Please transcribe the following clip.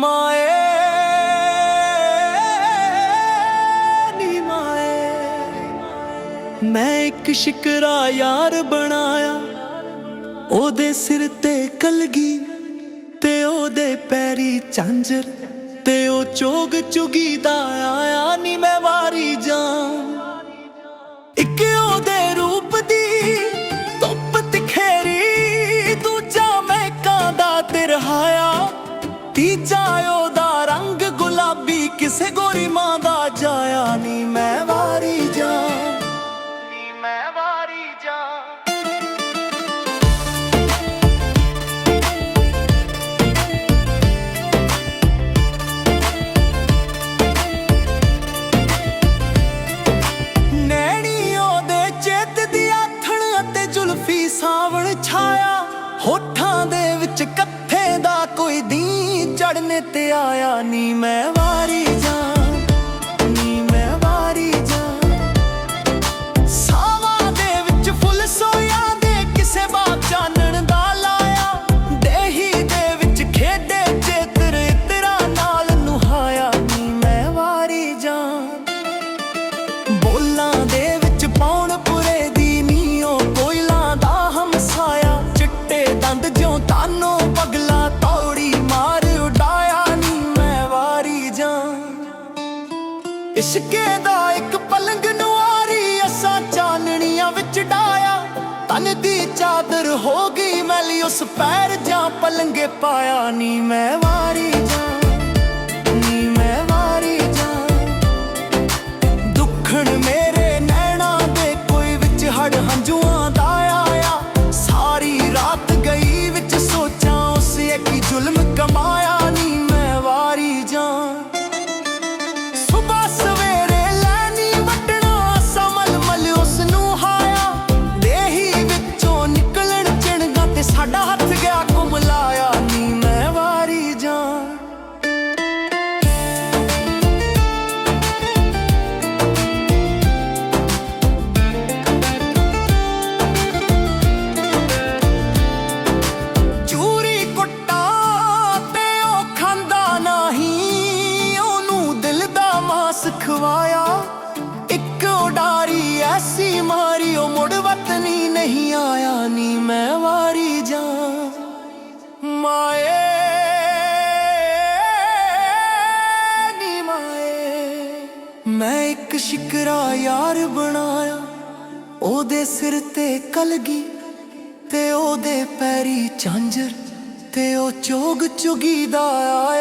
ਮਾਏ ਨੀ ਮਾਏ ਮੈਂ ਇੱਕ ਸ਼ਿਕਰਾ ਯਾਰ ਬਣਾਇਆ ਉਹਦੇ ਸਿਰ ਤੇ ਕਲਗੀ ਤੇ ਉਹਦੇ ਪੈਰੀ ਚਾਂਜਰ ਤੇ ਉਹ ਚੋਗ ਚੁਗੀ ਦਾ ਆਇਆ ਨੀ ਮੈਂ ਵਾਰੀ ਜਾਂ ਤੀਜਾ ਉਹਦਾ ਰੰਗ ਗੁਲਾਬੀ, ਕਿਸੇ ਗੋਰੀ ਮਾਂ ਦਾ ਜਾਇਆ ਨੀ ਮੈਂ ਵਾਰੀ ਜਾ। ਨੀ ਮੈਂ ਵਾਰੀ ਜਾ। ਉਹਦੇ ਚਿੱਤ ਦੀ ਆਥਣ ਅਤੇ ਜ਼ੁਲਫੀ ਸਾਵਣ ਛਾਇਆ, ਹੋਠਾਂ ਦੇ ਵਿੱਚ ਕੱਥੇ ਦਾ ਕੋਈ ਦੀ ਚੜਨੇ ਤੇ ਆਇਆ ਨੀ ਮੈਂ ਵਾਰੀ ਜਾ ਨੀ ਮੈਂ ਵਾਰੀ ਜਾ ਸਾਵਾਂ ਦੇ ਵਿੱਚ ਫੁੱਲ ਸੋਇਆ ਦੇ ਕਿਸੇ ਬਾਗ ਚਾਨਣ ਦਾ ਲਾਇਆ। ਦੇਹੀ ਦੇ ਵਿੱਚ ਖੇਡੇ ਚੇਤਰ ਇਤਰਾ ਨਾਲ ਨੁਹਾਇਆ, ਨੀ ਮੈਂ ਵਾਰੀ ਜਾ ਬੋਲਾਂ ਇਸ਼ਕੇ ਦਾ ਇੱਕ ਪਲੰਗ ਨੁਆਰੀ ਅਸਾਂ ਚਾਨਣੀਆਂ ਵਿੱਚ ਡਾਇਆ। ਤਨ ਦੀ ਚਾਦਰ ਹੋ ਗਈ ਮੈਲੀ ਉਸ ਪੈਰ ਜਾਂ ਪਲੰਗੇ ਪਾਇਆ। ਨੀ ਮੈਂ ਵਾਰੀ ਜਾਂ, ਨੀ ਮੈਂ ਵਾਰੀ ਜਾਂ। ਦੁੱਖਣ ਨੀ ਮੈਂ ਵਾਰੀ ਜਾ ਮਾਏ, ਨੀ ਮਾਏ। ਮੈਂ ਇੱਕ ਸ਼ਿਕਰਾ ਯਾਰ ਬਣਾਇਆ, ਉਹਦੇ ਸਿਰ ਤੇ ਕਲਗੀ ਤੇ ਉਹਦੇ ਪੈਰੀ ਚਾਂਜਰ ਤੇ ਉਹ ਚੋਗ ਚੁਗੀ ਦਾ ਆਇਆ।